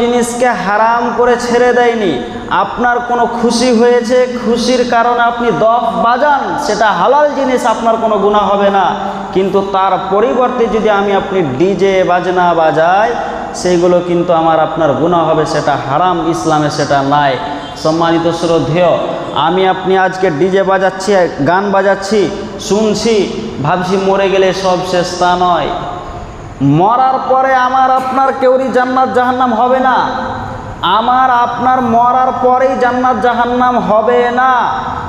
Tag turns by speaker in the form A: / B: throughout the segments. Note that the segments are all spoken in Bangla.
A: জিনিসকে হারাম করে ছেড়ে দেয়নি। আপনার কোনো খুশি হয়েছে, খুশির কারণে আপনি দফ বাজান, সেটা হালাল জিনিস, আপনার কোনো গুণা হবে না। কিন্তু তার পরিবর্তে যদি আমি আপনি ডিজে বাজনা বাজাই সেইগুলো কিন্তু আমার আপনার গুণা হবে, সেটা হারাম, ইসলামে সেটা নাই। সম্মানিত শ্রদ্ধেয়, আমি আপনি আজকে ডিজে বাজাচ্ছি, গান বাজাচ্ছি, শুনছি, ভাবছি মরে গেলে সব শেষ তা নয়। মরার পরে আমার আপনার কেউরই জান্নাত জাহান্নাম হবে না। আমার আপনার মরার পরেই জান্নাত জাহান্নাম হবে না।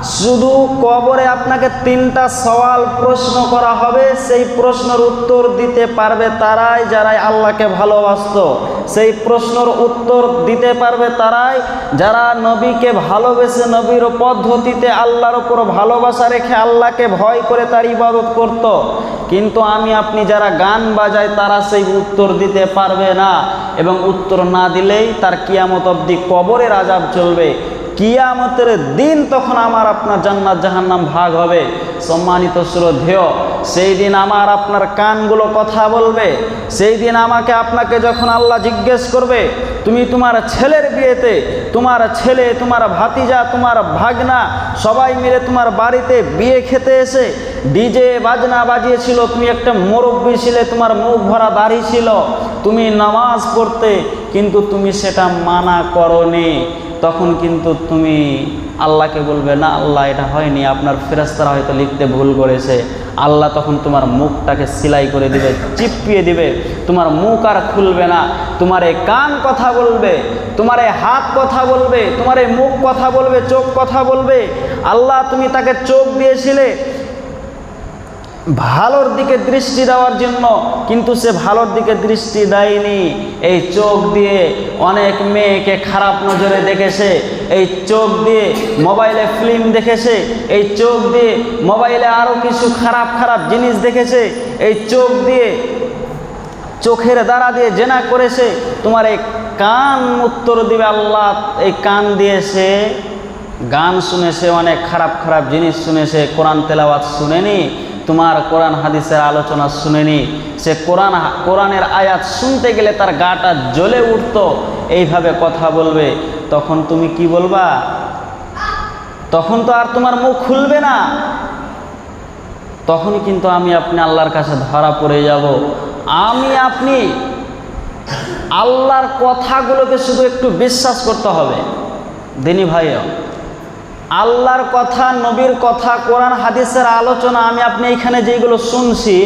A: শুধু কবরে আপনাকে তিনটা সওয়াল প্রশ্ন করা হবে, সেই প্রশ্নের উত্তর দিতে পারবে তারাই যারাই আল্লাহকে ভালোবাসতো। সেই প্রশ্নের উত্তর দিতে পারবে তারাই যারা নবীকে ভালোবেসে নবীর পদ্ধতিতে আল্লাহর উপর ভালোবাসা রেখে আল্লাহকে ভয় করে তার ইবাদত করত। কিন্তু আমি, আপনি যারা গান বাজায় তারা সেই উত্তর দিতে পারবে না। এবং উত্তর না দিলেই তার কিয়ামত অবধি কবরের আজাব চলবে। কিয়ামতের দিন তখন আমার আপনার জান্নাত জাহান্নাম ভাগ হবে। সম্মানিত শ্রদ্ধেয়, সেই দিন আমার আপনার কানগুলো কথা বলবে। সেই দিন আমাকে আপনাকে যখন আল্লাহ জিজ্ঞেস করবে, তুমি তোমার ছেলের বিয়েতে, তোমার ছেলে, তোমার ভাতিজা, তোমার ভাগনা সবাই মিলে তোমার বাড়িতে বিয়ে খেতে এসে ডিজে বাজনা বাজিয়েছিল, তুমি একটা মুরব্বী ছিলে, তোমার মুখ ভরা দাড়ি ছিল, তুমি নামাজ পড়তে, কিন্তু তুমি সেটা মানা করনি। তখন কিন্তু তুমি আল্লাহকে বলবে, না, আল্লাহ, এটা হয়নি। আপনার ফেরাস্তারা হয়তো লিখতে ভুল করেছে। আল্লাহ তখন তোমার মুখটাকে সিলাই করে দিবে চিপিয়ে দিবে। তোমার মুখ আর খুলবে না। তোমার এই কান কথা বলবে, তোমার এই হাত কথা বলবে, তোমার এই মুখ কথা বলবে, চোখ কথা বলবে। আল্লাহ, তুমি তাকে চোখ দিয়েছিলে। ভালোর দিকে দৃষ্টি দেওয়ার জন্য কিন্তু সে ভালোর দিকে দৃষ্টি দেয়নি। এই চোখ দিয়ে অনেক মেয়েকে খারাপ নজরে দেখেছে। এই চোখ দিয়ে মোবাইলে ফিল্ম দেখেছে। এই চোখ দিয়ে মোবাইলে আরও কিছু খারাপ খারাপ জিনিস দেখেছে। এই চোখ দিয়ে চোখের দ্বারা দিয়ে জেনা করেছে, তোমার এই কান উত্তর দিবে আল্লাহ। এই কান দিয়েছে গান শুনেছে, অনেক খারাপ খারাপ জিনিস শুনেছে, কোরআন তেলাওয়াত শুনেনি। তোমার কোরআন, হাদিসের আলোচনা শুনেনি। সে কোরআন, কোরআনের আয়াত শুনতে গেলে তার গাটা জ্বলে উঠত। এইভাবে কথা বলবে। তখন তুমি কি বলবা? তখন তো আর তোমার মুখ খুলবে না। তখন কিন্তু আমি আপনি আল্লাহর কাছে ধরা পড়ে যাব। আমি আপনি আল্লাহর কথাগুলোকে শুধু একটু বিশ্বাস করতে হবে। দিনী ভাইও আল্লাহর কথা, নবীর কথা, কোরআন, হাদিসের আলোচনা আমি আপনি এখানে যেগুলো শুনছি,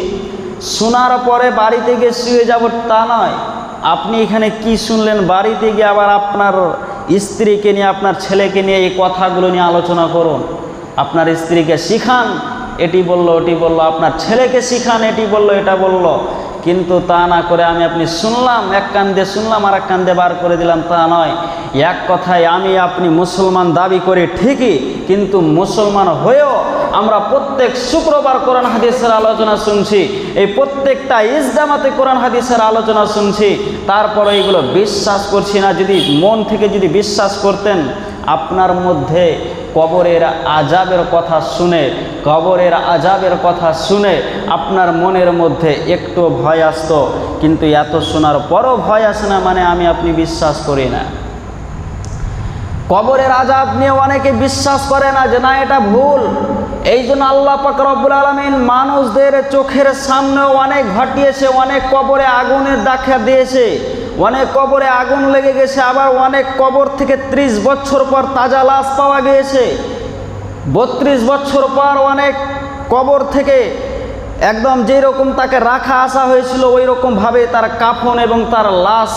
A: শোনার পরে বাড়িতে গিয়ে শুয়ে যাব তা নয়। আপনি এখানে কি শুনলেন? বাড়িতে গিয়ে আবার আপনার স্ত্রীকে নিয়ে, আপনার ছেলেকে নিয়ে এই কথাগুলো নিয়ে আলোচনা করুন। আপনার স্ত্রীকে শিখান, এটি বলল, ওটি বলল, আপনার ছেলেকে শিখান, এটি বলল, এটা বলল। কিন্তু তা না করে আমি আপনি শুনলাম, এক কান দিয়ে শুনলাম আর এক কান দিয়ে বার করে দিলাম, তা নয়। এক কথায় আমি আপনি মুসলমান দাবি করি ঠিকই, কিন্তু মুসলমান হয়েও আমরা প্রত্যেক শুক্রবার কোরআন হাদিসের আলোচনা শুনছি, এই প্রত্যেকটা ইসলামাতে কোরআন হাদিসের আলোচনা শুনছি, তারপরে এগুলো বিশ্বাস করছি না, যদি মন থেকে যদি বিশ্বাস করতেন, আপনার মধ্যে কবরের আজাবের কথা শুনে, কবরের আজাবের কথা শুনে আপনার মনের মধ্যে একটু ভয় আসতো। কিন্তু এত শোনার পরও ভয় আসে না মানে আমি আপনি বিশ্বাস করি না। কবরের আজাব নিয়ে অনেকে বিশ্বাস করে না যে না, এটা ভুল। এই জন্য আল্লাহ পাক রব্বুল আলমিন মানুষদের চোখের সামনেও অনেক ঘটিয়েছে, অনেক কবরে আগুনের দেখা দিয়েছে। অনেক কবরে আগুন লেগে গেছে, আবার অনেক কবর থেকে ত্রিশ বছর পর তাজা লাশ পাওয়া গিয়েছে। বত্রিশ বছর পর অনেক কবর থেকে একদম যেই রকম তাকে রাখা আসা হয়েছিল ওই রকমভাবে তার কাফন এবং তার লাশ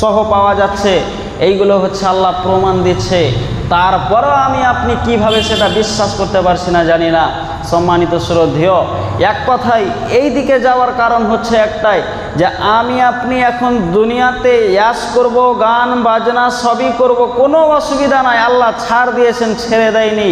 A: সহ পাওয়া যাচ্ছে। এইগুলো হচ্ছে আল্লাহ প্রমাণ দিচ্ছে। তারপরও আমি, আপনি কীভাবে সেটা বিশ্বাস করতে পারছি না জানি না। সম্মানিত শ্রদ্ধেয়, এক কথাই এই দিকে যাওয়ার কারণ হচ্ছে একটাই যে আমি আপনি এখন দুনিয়াতে ইয়াস করব, গান বাজনা সবই করব, কোনো অসুবিধা নাই, আল্লাহ ছাড় দিয়েছেন, ছেড়ে দেয়নি।